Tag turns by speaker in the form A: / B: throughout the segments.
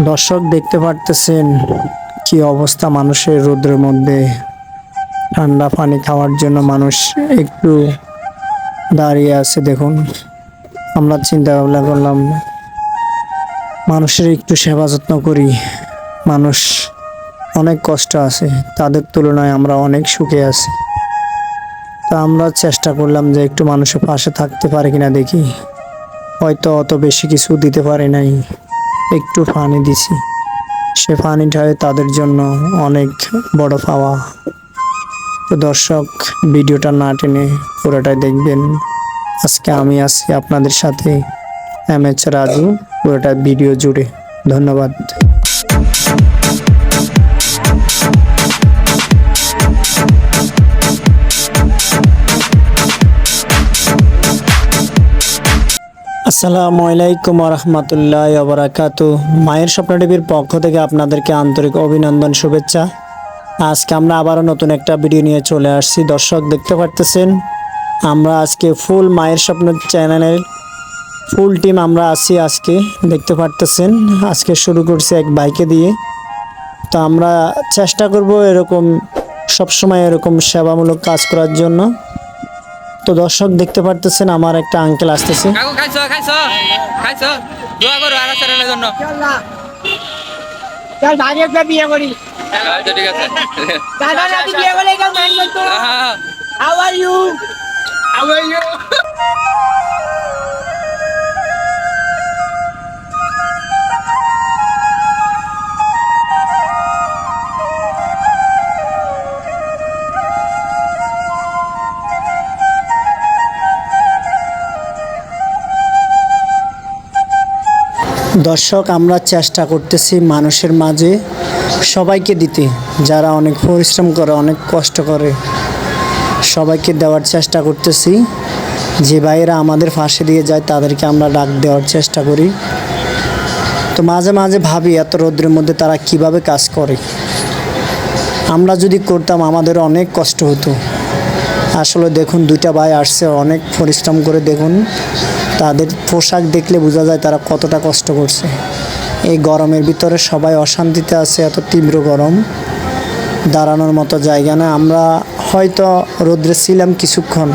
A: দর্শক দেখতে পারতেছেন কি অবস্থা মানুষের রোদ্রের মধ্যে। ঠান্ডা পানি খাওয়ার জন্য মানুষ একটু দাঁড়িয়ে আছে, দেখুন। আমরা চিন্তা ভাবনা করলাম, মানুষের একটু সেবা যত্ন করি। মানুষ অনেক কষ্ট আছে, তাদের তুলনায় আমরা অনেক সুখে আছি। তা আমরা চেষ্টা করলাম যে একটু মানুষের পাশে থাকতে পারে কিনা দেখি। হয়তো অত বেশি কিছু দিতে পারে নাই। একটু ফানি দিছি। সে পানিটাই তাদের জন্য অনেক বড় পাওয়া। তো দর্শক, ভিডিওটা না টেনে পুরোটাই দেখবেন। আজকে আমি আছি আপনাদের সাথে, এম এইচ রাজু, পুরোটা ভিডিও জুড়ে। ধন্যবাদ। আসসালামু আলাইকুম রহমতুল্লাহ ওবরাকাত। মায়ের স্বপ্ন টিভির পক্ষ থেকে আপনাদেরকে আন্তরিক অভিনন্দন, শুভেচ্ছা। আজকে আমরা আবারও নতুন একটা ভিডিও নিয়ে চলে আসছি। দর্শক দেখতে পারতেছেন, আমরা আজকে ফুল মায়ের স্বপ্ন চ্যানেলের ফুল টিম আমরা আছি আজকে, দেখতে পারতেছেন। আজকে শুরু করছি এক বাইকে দিয়ে। তো আমরা চেষ্টা করব এরকম সবসময় এরকম সেবামূলক কাজ করার জন্য। তো দর্শক দেখতে পারতেছেন আমার একটা আঙ্কেল আসতেছে।
B: How খাইছো
C: you?
B: How are করো
A: দর্শক, আমরা চেষ্টা করতেছি মানুষের মাঝে সবাইকে দিতে। যারা অনেক পরিশ্রম করে, অনেক কষ্ট করে, সবাইকে দেওয়ার চেষ্টা করতেছি। যে ভাইয়েরা আমাদের ফাঁসে দিয়ে যায়, তাদেরকে আমরা ডাক দেওয়ার চেষ্টা করি। তো মাঝে মাঝে ভাবি, এত রোদ্রের মধ্যে তারা কীভাবে কাজ করে? আমরা যদি করতাম, আমাদের অনেক কষ্ট হতো। আসলে দেখুন, দুইটা ভাই আসছে, অনেক পরিশ্রম করে দেখুন। তাদের পোশাক দেখলে বোঝা যায় তারা কতটা কষ্ট করছে। এই গরমের ভিতরে সবাই অশান্তিতে আছে, এত তীব্র গরম। দাঁড়ানোর মতো জায়গা না। আমরা হয়তো রোদ্রে ছিলাম কিছুক্ষণ।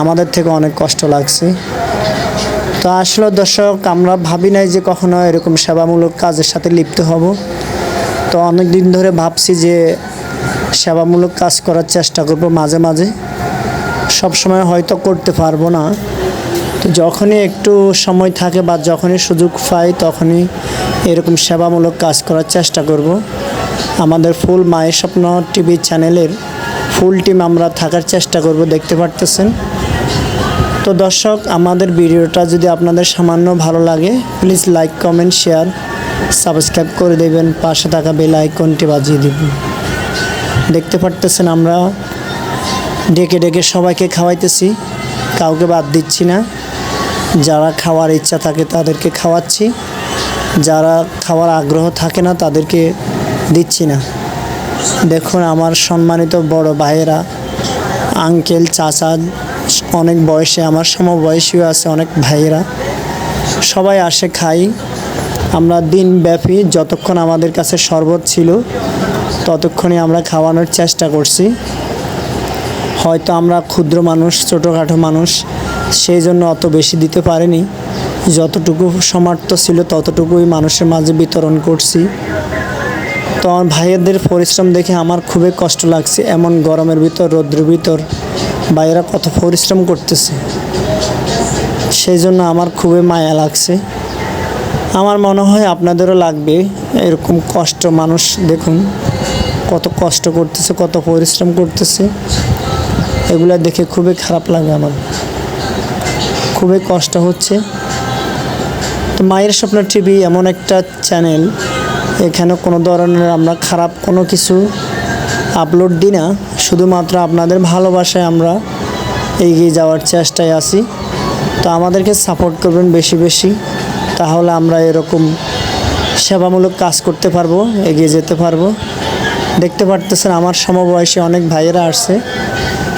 A: আমাদের থেকে অনেক কষ্ট লাগছে। তো আসলে দর্শক, আমরা ভাবি নাই যে কখনো এরকম সেবামূলক কাজের সাথে লিপ্ত হব। তো অনেক দিন ধরে ভাবছি যে সেবামূলক কাজ করার চেষ্টা করব মাঝে মাঝে। সব সময় হয়তো করতে পারব না। তো যখনই একটু সময় থাকে বা যখনই সুযোগ পাই, তখনই এরকম সেবামূলক কাজ করার চেষ্টা করব। আমাদের ফুল মায়ের স্বপ্ন টিভি চ্যানেলের ফুল টিম আমরা থাকার চেষ্টা করব, দেখতে পারতেছেন। তো দর্শক, আমাদের ভিডিওটা যদি আপনাদের সামান্য ভালো লাগে please like comment share subscribe করে দেবেন। পাশে থাকা বেল আইকনটি বাজিয়ে দেবেন দেখতে পারতেছেন আমরা ডেকে ডেকে সবাইকে খাওয়াইতেছি। কাউকে বাদ দিচ্ছি না। যারা খাওয়ার ইচ্ছা থাকে তাদেরকে খাওয়াচ্ছি। যারা খাওয়ার আগ্রহ থাকে না তাদেরকে দিচ্ছি না। দেখুন আমার সম্মানিত বড় ভাইয়েরা, আঙ্কেল, চাচা, অনেক বয়সে, আমার সমবয়সীও আছে অনেক ভাইয়েরা। সবাই আসে খাই। আমরা দিনব্যাপী যতক্ষণ আমাদের কাছে শরবত ছিল, ততক্ষণই আমরা খাওয়ানোর চেষ্টা করছি। হয়তো আমরা ক্ষুদ্র মানুষ, ছোটোখাটো মানুষ সেই জন্য অত বেশি দিতে পারিনি। যতটুকু সমর্থ ছিল ততটুকুই মানুষের মাঝে বিতরণ করছি। তো আমার ভাইয়েদের পরিশ্রম দেখে আমার খুবই কষ্ট লাগছে, এমন গরমের ভিতর, রৌদ্রের ভিতর ভাইয়েরা কত পরিশ্রম করতেছে। সেই জন্য আমার খুবই মায়া লাগছে। আমার মনে হয় আপনাদেরও লাগবে এরকম কষ্ট মানুষ, দেখুন কত কষ্ট করতেছে, কত পরিশ্রম করতেছে। এগুলো দেখে খুবই খারাপ লাগে আমার। খুবই কষ্ট হচ্ছে। তো মায়ের স্বপ্ন টিভি এমন একটা চ্যানেল এখানে কোনো ধরনের আমরা খারাপ কোনো কিছু আপলোড দিই না। শুধুমাত্র আপনাদের ভালোবাসায় আমরা এগিয়ে যাওয়ার চেষ্টায় আছি। তো আমাদেরকে সাপোর্ট করবেন বেশি বেশি, তাহলে আমরা এরকম সেবামূলক কাজ করতে পারব, এগিয়ে যেতে পারব। দেখতে পারতেছেন আমার সমবয়সী অনেক ভাইয়েরা আসছে,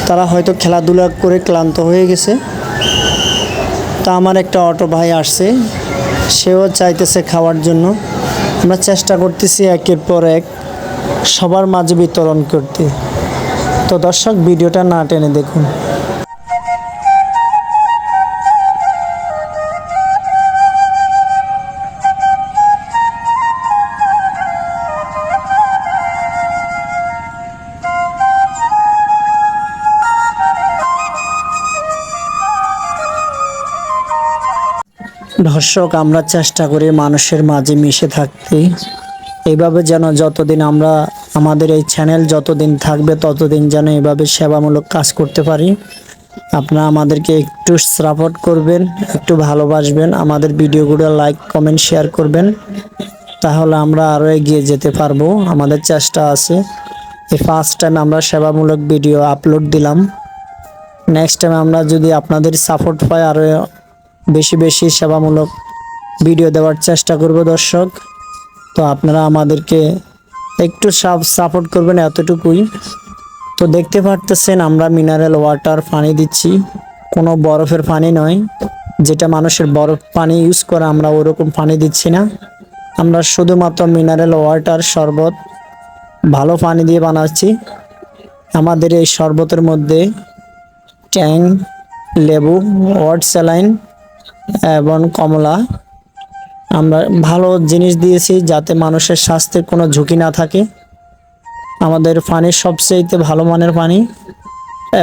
A: তারা হয়তো খেলাধুলা করে ক্লান্ত হয়ে গেছে। তা আমার একটা অটো ভাই আসছে, সেও চাইতেছে খাওয়ার জন্য। আমরা চেষ্টা করতেছি একের পর এক সবার মাঝে বিতরণ করতে। তো দর্শক, ভিডিওটা না টেনে দেখুন। দর্শক আমরা চেষ্টা করি মানুষের মাঝে মিশে থাকতে। এইভাবে যেন যতদিন আমরা, আমাদের এই চ্যানেল যতদিন থাকবে, ততদিন যেন এভাবে সেবামূলক কাজ করতে পারি। আপনারা আমাদেরকে একটু সাপোর্ট করবেন, একটু ভালোবাসবেন, আমাদের ভিডিওগুলো লাইক কমেন্ট শেয়ার করবেন। তাহলে আমরা আরও এগিয়ে যেতে পারব। আমাদের চেষ্টা আছে। এই ফার্স্ট টাইম আমরা সেবামূলক ভিডিও আপলোড দিলাম। নেক্সট টাইম আমরা যদি আপনাদের সাপোর্ট পাই আরও বেশি বেশি সেবামূলক ভিডিও দেওয়ার চেষ্টা করব দর্শক। তো আপনারা আমাদেরকে একটু সাপোর্ট করবেন এতটুকুই। তো দেখতে পারতেছেন আমরা মিনারেল ওয়াটার পানি দিচ্ছি। কোনো বরফের পানি নয়। যেটা মানুষের বরফ পানি ইউজ করে আমরা ওরকম পানি দিচ্ছি না। আমরা শুধুমাত্র মিনারেল ওয়াটার শরবত ভালো পানি দিয়ে বানাচ্ছি। আমাদের এই শরবতের মধ্যে ট্যাং, লেবু, ওয়াট স্যালাইন এবং কমলা, আমরা ভালো জিনিস দিয়েছি যাতে মানুষের স্বাস্থ্যের কোনো ঝুঁকি না থাকে। আমাদের পানি সবচেয়ে ভালো মানের পানি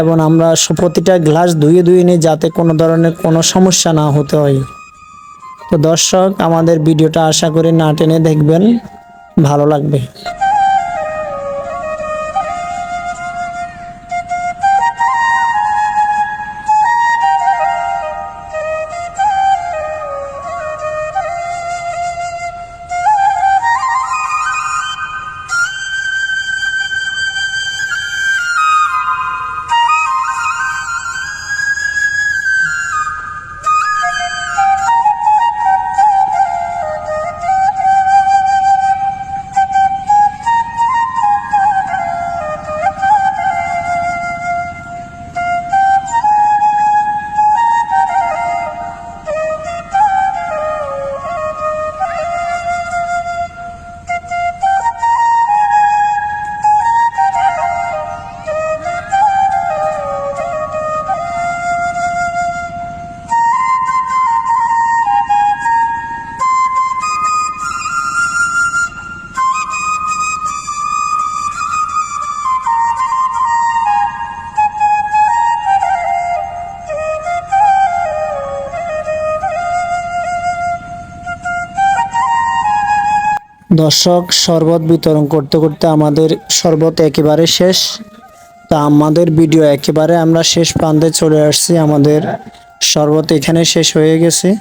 A: এবং আমরা প্রতিটা গ্লাস ধুয়ে ধুয়ে নিই যাতে কোনো ধরনের কোনো সমস্যা না হতে হয়। তো দর্শক, আমাদের ভিডিওটা আশা করি না টেনে দেখবেন, ভালো লাগবে। দর্শক, শরবত বিতরণ করতে করতে আমাদের শরবত একেবারে শেষ। তা আমাদের ভিডিও একেবারে আমরা শেষ প্রান্তে চলে আসছি। আমাদের শরবত এখানে শেষ হয়ে গেছে।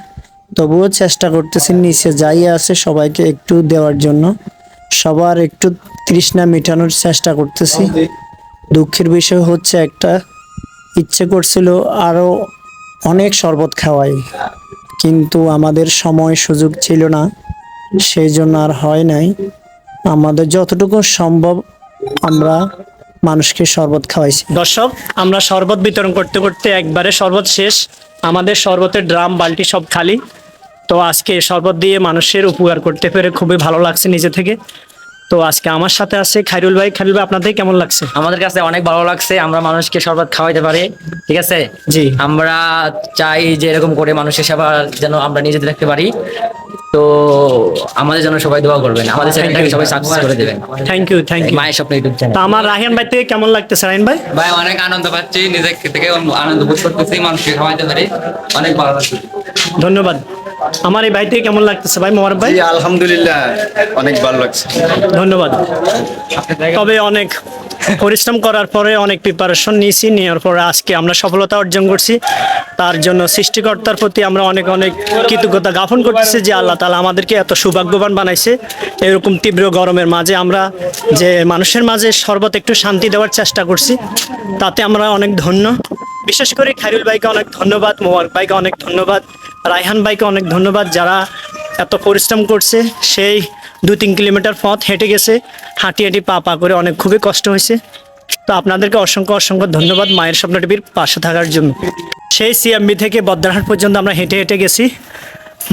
A: তবুও চেষ্টা করতেছি, নিচে যাই আছে সবাইকে একটু দেওয়ার জন্য। সবার একটু তৃষ্ণা মেটানোর চেষ্টা করতেছি। দুঃখের বিষয় হচ্ছে একটা, ইচ্ছে করছিল আরও অনেক শরবত খাওয়াই। কিন্তু আমাদের সময় সুযোগ ছিল না। সেই জন্য আর হয় নাই। আমাদের যতটুকু সম্ভব আমরা মানুষকে শরবত খাওয়াইছি। দর্শক আমরা শরবত বিতরণ করতে করতে একবারে শরবত শেষ। আমাদের শরবতের ড্রাম বালতি সব খালি। তো আজকে শরবত দিয়ে মানুষের উপকার করতে পেরে খুবই ভালো লাগছে নিজে থেকে। তো আজকে আমার সাথে আছে খাইরুল ভাই। খাইরুল ভাই আপনাদের কেমন লাগছে?
B: আমাদের কাছে অনেক ভালো লাগছে আমরা মানুষকে শরবত খাওয়াইতে পারি ঠিক আছে?
A: জি।
B: আমরা চাই যে এরকম করে মানুষের সেবা যেন আমরা নিজেদের রাখতে পারি। তো আমাদের জন্য সবাই দোয়া করবেন। আমাদের চ্যানেলটাকে সবাই সাবস্ক্রাইব করে দেবেন।
A: থ্যাংক ইউ থ্যাংক ইউ
B: মায়ের স্বপ্ন ইউটিউব চ্যানেল
A: তা আমার রাহিয়ান ভাই থেকে কেমন লাগতেছে? রাহিন ভাই?
D: ভাই অনেক আনন্দ পাচ্ছি নিজে থেকে আনন্দ বোধ করতেছি মানুষকে খাওয়াইতে পারি। অনেক ভালো লাগছে।
A: ধন্যবাদ। আমার এই ভাই থেকে কেমন লাগতেছে ভাই মোবারক ভাই?
E: আলহামদুলিল্লাহ অনেক ভালো লাগছে।
A: ধন্যবাদ। তবে অনেক পরিশ্রম করার পরে অনেক প্রিপারেশন নিয়েছি, নেওয়ার পরে আজকে আমরা সফলতা অর্জন করছি। তার জন্য সৃষ্টিকর্তার প্রতি আমরা অনেক অনেক কৃতজ্ঞতা জ্ঞাপন করতেছি যে আল্লাহ তালা আমাদেরকে এত সৌভাগ্যবান বানাইছে। এরকম তীব্র গরমের মাঝে আমরা যে মানুষের মাঝে সর্বত একটু শান্তি দেওয়ার চেষ্টা করছি, তাতে আমরা অনেক ধন্য। বিশেষ করে খাইরুল ভাইকে অনেক ধন্যবাদ, মোবারক ভাইকে অনেক ধন্যবাদ, রায়হান ভাইকে অনেক ধন্যবাদ যারা এত পরিশ্রম করছে। সেই দু তিন কিলোমিটার পথ হেঁটে গেছে। হাঁটি হাঁটি পা পা করে অনেক খুবই কষ্ট হয়েছে। তো আপনাদেরকে অসংখ্য অসংখ্য ধন্যবাদ মায়ের স্বপ্ন টিভির পাশে থাকার জন্য। সেই সিএমবি থেকে বদ্রাহাট পর্যন্ত আমরা হেঁটে হেঁটে গেছি।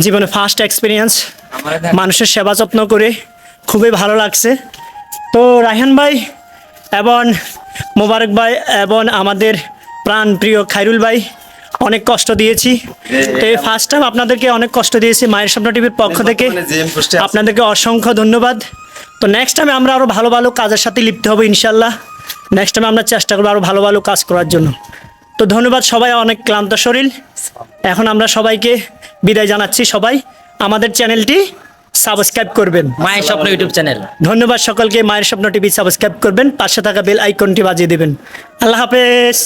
F: জীবনে ফার্স্ট এক্সপিরিয়েন্স মানুষের সেবা যত্ন করে খুবই ভালো লাগছে। তো রায়হান ভাই এবং মোবারক ভাই এবং আমাদের প্রাণ প্রিয় খাইরুল ভাই অনেক কষ্ট দিয়েছি। তো এই ফার্স্ট টাইম আপনাদেরকে অনেক কষ্ট দিয়েছি মায়ের স্বপ্ন টিভির পক্ষ থেকে। আপনাদেরকে অসংখ্য ধন্যবাদ। তো নেক্সট টাইমে আমরা আরও ভালো ভালো কাজের সাথে লিপ্ত হব ইনশাল্লাহ। নেক্সট টাইমে আমরা চেষ্টা করব আরও ভালো ভালো কাজ করার জন্য। তো ধন্যবাদ সবাই অনেক ক্লান্ত শরীর। এখন আমরা সবাইকে বিদায় জানাচ্ছি সবাই। আমাদের চ্যানেলটি সাবস্ক্রাইব করবেন।
B: মায়ের স্বপ্ন ইউটিউব চ্যানেল।
F: ধন্যবাদ সকলকে মায়ের স্বপ্ন টিভি সাবস্ক্রাইব করবেন। পাশে থাকা বেল আইকনটি বাজিয়ে দেবেন। আল্লাহ হাফেজ।